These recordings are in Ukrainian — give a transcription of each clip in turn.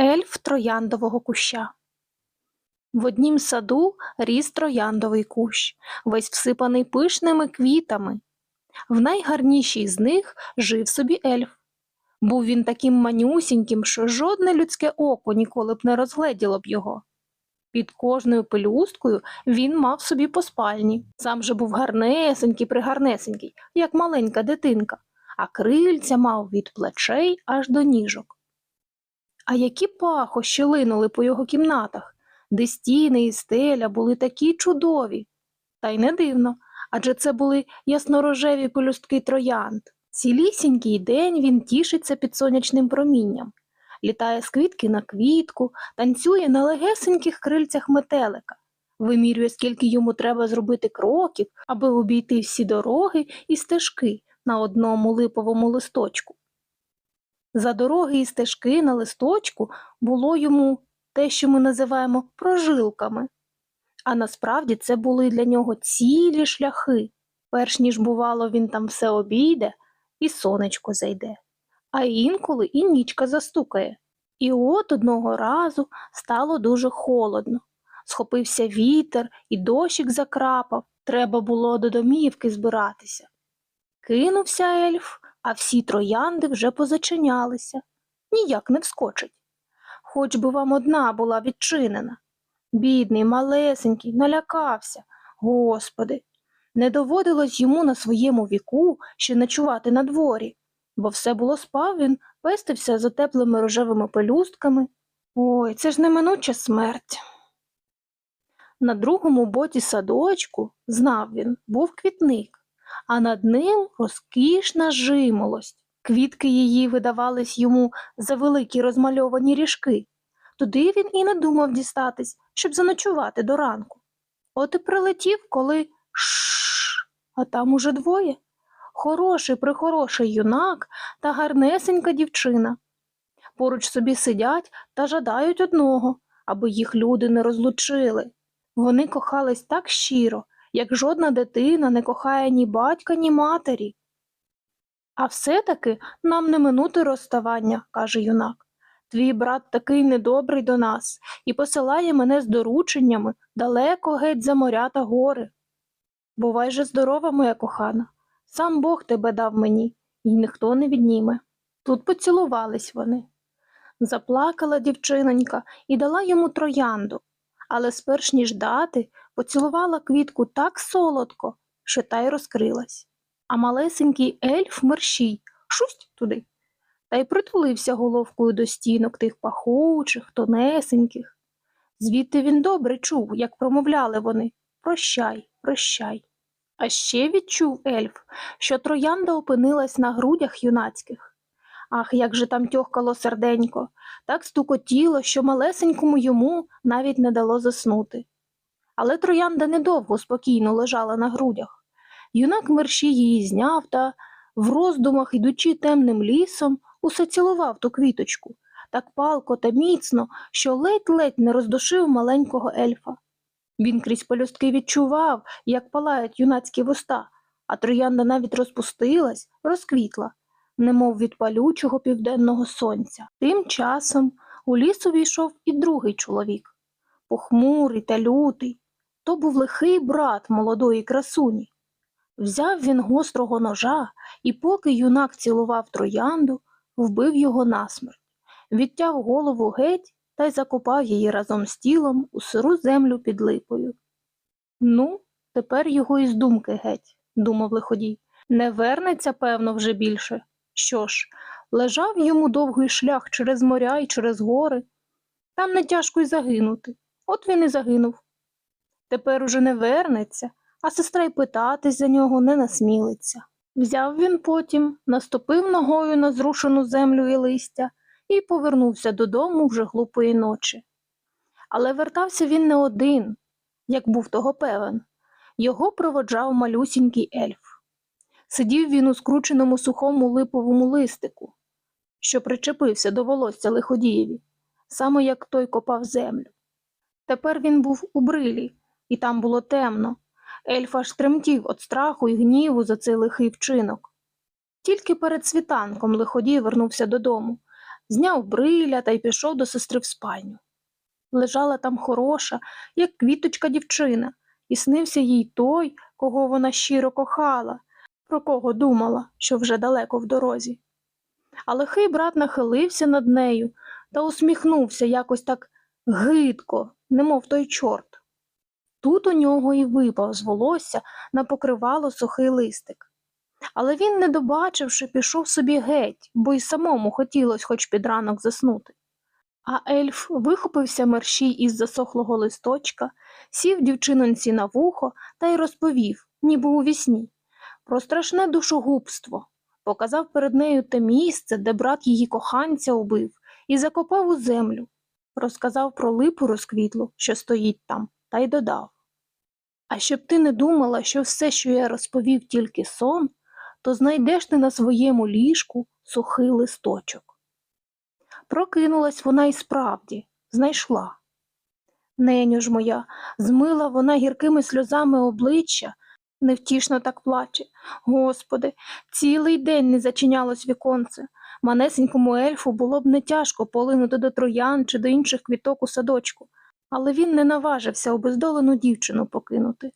Ельф трояндового куща. В однім саду ріс трояндовий кущ, весь всипаний пишними квітами. В найгарнішій з них жив собі ельф. Був він таким манюсіньким, що жодне людське око ніколи б не розгледіло б його. Під кожною пелюсткою він мав собі по спальні. Сам же був гарнесенький пригарнесенький, як маленька дитинка, а крильця мав від плечей аж до ніжок. А які пахощі линули по його кімнатах, де стіни і стеля були такі чудові. Та й не дивно, адже це були яснорожеві пелюстки троянд. Цілісінький день він тішиться під сонячним промінням, літає з квітки на квітку, танцює на легесеньких крильцях метелика, вимірює, скільки йому треба зробити кроків, аби обійти всі дороги і стежки на одному липовому листочку. За дороги і стежки на листочку було йому те, що ми називаємо прожилками. А насправді це були для нього цілі шляхи. Перш ніж, бувало, він там все обійде, і сонечко зайде, а інколи і нічка застукає. І от одного разу стало дуже холодно. Схопився вітер, і дощик закрапав, треба було до домівки збиратися. Кинувся ельф, а всі троянди вже позачинялися. Ніяк не вскочить. Хоч би вам одна була відчинена. Бідний, малесенький, налякався. Господи, не доводилось йому на своєму віку ще ночувати на дворі, бо все було спав він, пестився за теплими рожевими пелюстками. Ой, це ж неминуча смерть. На другому боці садочку, знав він, був квітник, а над ним розкішна жимолость. Квітки її видавались йому за великі розмальовані ріжки. Туди він і не думав дістатись, щоб заночувати до ранку. От і прилетів, коли шш, а там уже двоє. Хороший прихороший юнак та гарнесенька дівчина. Поруч собі сидять та жадають одного, аби їх люди не розлучили. Вони кохались так щиро, як жодна дитина не кохає ні батька, ні матері. А все-таки нам не минути розставання, каже юнак. Твій брат такий недобрий до нас і посилає мене з дорученнями далеко геть за моря та гори. Бувай же здорова, моя кохана, сам Бог тебе дав мені, і ніхто не відніме. Тут поцілувались вони. Заплакала дівчинонька і дала йому троянду, але сперш ніж дати, поцілувала квітку так солодко, що та й розкрилась. А малесенький ельф мерщій шусть туди та й притулився головкою до стінок тих пахучих, тонесеньких. Звідти він добре чув, як промовляли вони Прощай, прощай. А ще відчув ельф, що троянда опинилась на грудях юнацьких. Ах, як же там тьохкало серденько, так стукотіло, що малесенькому йому навіть не дало заснути. Але троянда недовго спокійно лежала на грудях. Юнак мерщій її зняв та, в роздумах, ідучи темним лісом, усе цілував ту квіточку, так палко та міцно, що ледь-ледь не роздушив маленького ельфа. Він крізь пелюстки відчував, як палають юнацькі вуста, а троянда навіть розпустилась, розквітла, немов від палючого південного сонця. Тим часом у ліс увійшов і другий чоловік, похмурий та лютий. То був лихий брат молодої красуні. Взяв він гострого ножа, і поки юнак цілував троянду, вбив його насмерть, відтяв голову геть та й закопав її разом з тілом у сиру землю під липою. Ну, тепер його із думки геть, думав лиходій. Не вернеться, певно, вже більше. Що ж, лежав йому довгий шлях через моря і через гори. Там не тяжко й загинути. От він і загинув. Тепер уже не вернеться, а сестра й питатись за нього не насмілиться. Взяв він потім, наступив ногою на зрушену землю і листя і повернувся додому вже глупої ночі. Але вертався він не один, як був того певен. Його проводжав малюсінький ельф. Сидів він у скрученому сухому липовому листику, що причепився до волосся лиходієві, саме як той копав землю. Тепер він був у брилі, і там було темно, Ельф аж тремтів від страху і гніву за цей лихий вчинок. Тільки перед світанком лиходій вернувся додому. зняв бриля та й пішов до сестри в спальню. Лежала там хороша, як квіточка дівчина, і снився їй той, кого вона щиро кохала, про кого думала, що вже далеко в дорозі. А лихий брат нахилився над нею та усміхнувся якось так гидко, немов той чорт. Тут у нього і випав з волосся на покривало сухий листик. Але він, не добачивши, пішов собі геть, бо й самому хотілося хоч під ранок заснути. А ельф вихопився мерщій із засохлого листочка, сів дівчинонці на вухо та й розповів, ніби у вісні, про страшне душогубство, показав перед нею те місце, де брат її коханця убив, і закопав у землю, розказав про липу розквітлу, що стоїть там, та й додав. А щоб ти не думала, що все, що я розповів, тільки сон, то знайдеш ти на своєму ліжку сухий листочок. Прокинулась вона і справді, знайшла. Неню ж моя, змила вона гіркими сльозами обличчя, невтішно так плаче. Господи, цілий день не зачинялось віконце. Манесенькому ельфу було б не тяжко полинути до троян чи до інших квіток у садочку, але він не наважився обездолену дівчину покинути.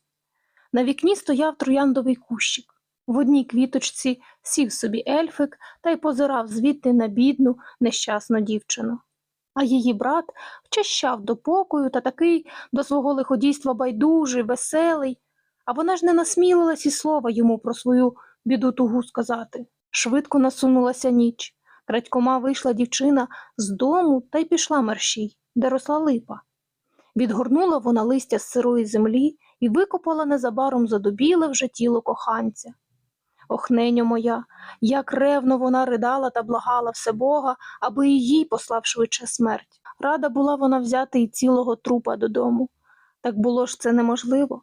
На вікні стояв трояндовий кущик. В одній квіточці сів собі ельфик та й позирав звідти на бідну, нещасну дівчину. А її брат вчащав до покою та такий до свого лиходійства байдужий, веселий, а вона ж не насмілилась і слова йому про свою біду тугу сказати. Швидко насунулася ніч. Крадькома вийшла дівчина з дому та й пішла мерщій, де росла липа. Відгорнула вона листя з сирої землі і викопала незабаром задубіле вже тіло коханця. Ох, моя, як ревно вона ридала та благала все Бога, аби і їй послав швидше смерть. Рада була вона взяти і цілого трупа додому. Так було ж це неможливо.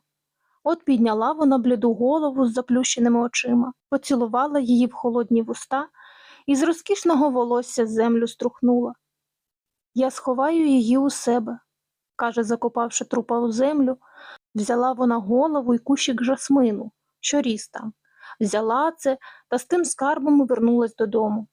От підняла вона бліду голову з заплющеними очима, поцілувала її в холодні вуста і з розкішного волосся землю струхнула. Я сховаю її у себе, каже, закопавши трупа у землю, взяла вона голову і кущик жасмину, що ріс там взяла це та з тим скарбом вернулась додому.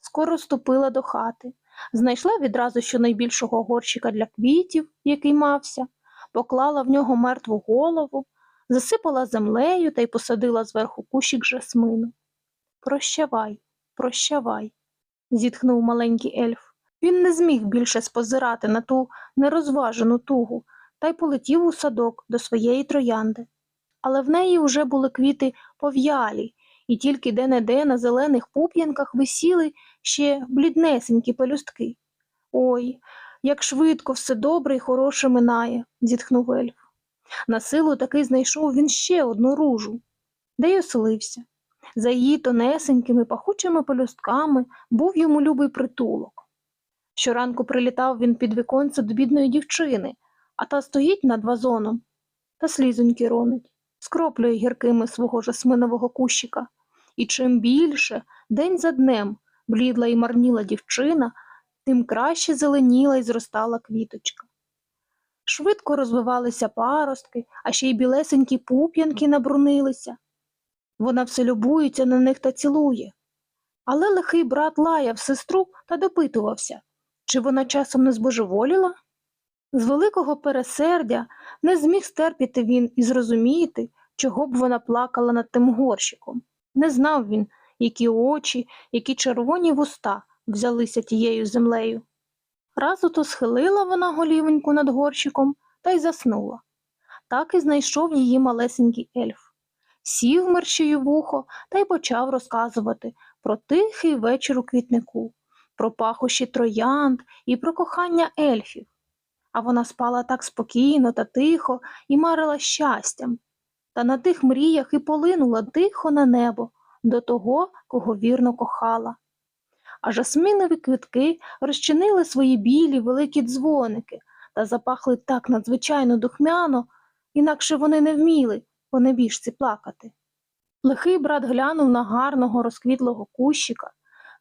Скоро ступила до хати, знайшла відразу щонайбільшого горщика для квітів, який мався, поклала в нього мертву голову, засипала землею та й посадила зверху кущик жасмину. Прощавай, прощавай, зітхнув маленький ельф. Він не зміг більше спозирати на ту нерозважену тугу та й полетів у садок до своєї троянди але в неї вже були квіти пов'ялі, і тільки де-не-де на зелених пуп'янках висіли ще бліднесенькі пелюстки. Ой, як швидко все добре і хороше минає, зітхнув ельф. На силу таки знайшов він ще одну ружу, де й оселився. За її тонесенькими пахучими пелюстками був йому любий притулок. Щоранку прилітав він під віконце до бідної дівчини, а та стоїть над вазоном та слізоньки ронить скроплює гіркими свого жасминового кущика. І чим більше, день за днем, блідла і марніла дівчина, тим краще зеленіла і зростала квіточка. Швидко розвивалися паростки, а ще й білесенькі пуп'янки набрунилися. Вона все любується на них та цілує. Але лихий брат лаяв сестру та допитувався, чи вона часом не збожеволіла? З великого пересердя не зміг стерпіти він і зрозуміти, чого б вона плакала над тим горщиком. Не знав він, які очі, які червоні вуста взялися тією землею. Раз ото схилила вона голівеньку над горщиком та й заснула. Так і знайшов її малесенький ельф. Сів мерщею вухо та й почав розказувати про тихий вечір у квітнику, про пахощі троянд і про кохання ельфів а вона спала так спокійно та тихо і марила щастям, та на тих мріях і полинула тихо на небо до того, кого вірно кохала. А жасминові квитки розчинили свої білі великі дзвоники та запахли так надзвичайно духмяно, інакше вони не вміли по небіжці плакати. Лихий брат глянув на гарного розквітлого кущика,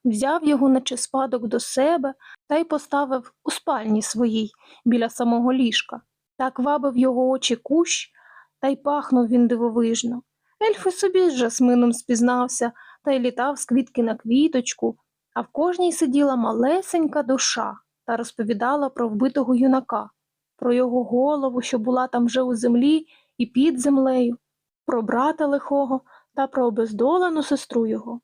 взяв його наче спадок до себе та й поставив у спальні своїй біля самого ліжка. Так вабив його очі кущ, та й пахнув він дивовижно. Ельф і собі з жасмином спізнався та й літав з квітки на квіточку, а в кожній сиділа малесенька душа та розповідала про вбитого юнака, про його голову, що була там вже у землі і під землею, про брата лихого та про обездолену сестру його.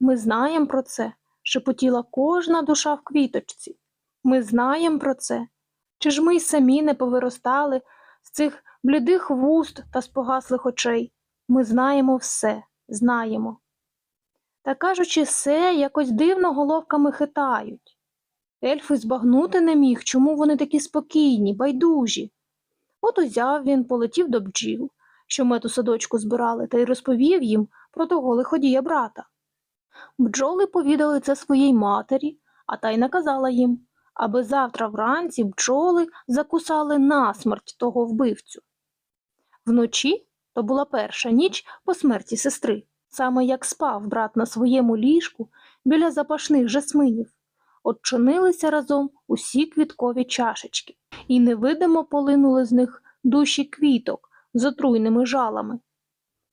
Ми знаємо про це, шепотіла кожна душа в квіточці. Ми знаємо про це. Чи ж ми й самі не повиростали з цих блідих вуст та з погаслих очей? Ми знаємо все, знаємо. Та кажучи все, якось дивно головками хитають. Ельф і збагнути не міг, чому вони такі спокійні, байдужі. От узяв він, полетів до бджіл, що мед у садочку збирали, та й розповів їм про того лиходія брата. Бджоли повідали це своїй матері, а та й наказала їм, аби завтра вранці бджоли закусали насмерть того вбивцю. Вночі то була перша ніч по смерті сестри, саме як спав брат на своєму ліжку біля запашних жасминів. Отчинилися разом усі квіткові чашечки, і невидимо полинули з них душі квіток з отруйними жалами.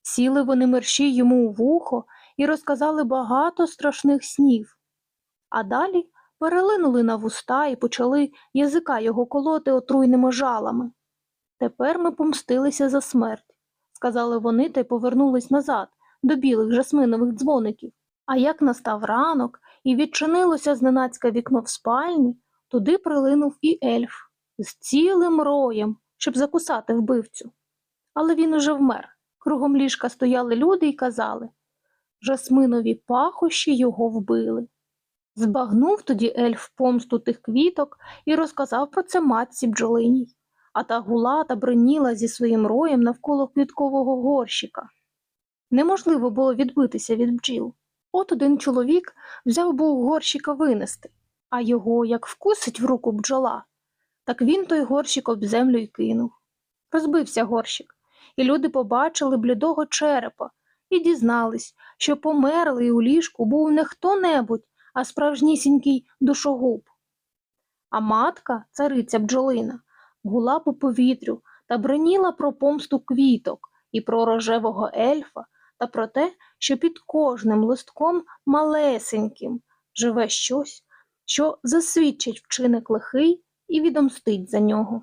Сіли вони мерщій йому у вухо і розказали багато страшних снів. А далі перелинули на вуста і почали язика його колоти отруйними жалами. Тепер ми помстилися за смерть, сказали вони та й повернулись назад до білих жасминових дзвоників. А як настав ранок і відчинилося зненацька вікно в спальні, туди прилинув і ельф з цілим роєм, щоб закусати вбивцю. Але він уже вмер. Кругом ліжка стояли люди і казали жасминові пахощі його вбили. Збагнув тоді ельф помсту тих квіток і розказав про це матці бджолиній, а та гула та бриніла зі своїм роєм навколо квіткового горщика. Неможливо було відбитися від бджіл. От один чоловік взяв був горщика винести, а його як вкусить в руку бджола, так він той горщик об землю й кинув. Розбився горщик, і люди побачили блідого черепа і дізнались, що померлий у ліжку був не хто-небудь, а справжнісінький душогуб. А матка, цариця бджолина, гула по повітрю та броніла про помсту квіток і про рожевого ельфа та про те, що під кожним листком малесеньким живе щось, що засвідчить вчинок лихий і відомстить за нього.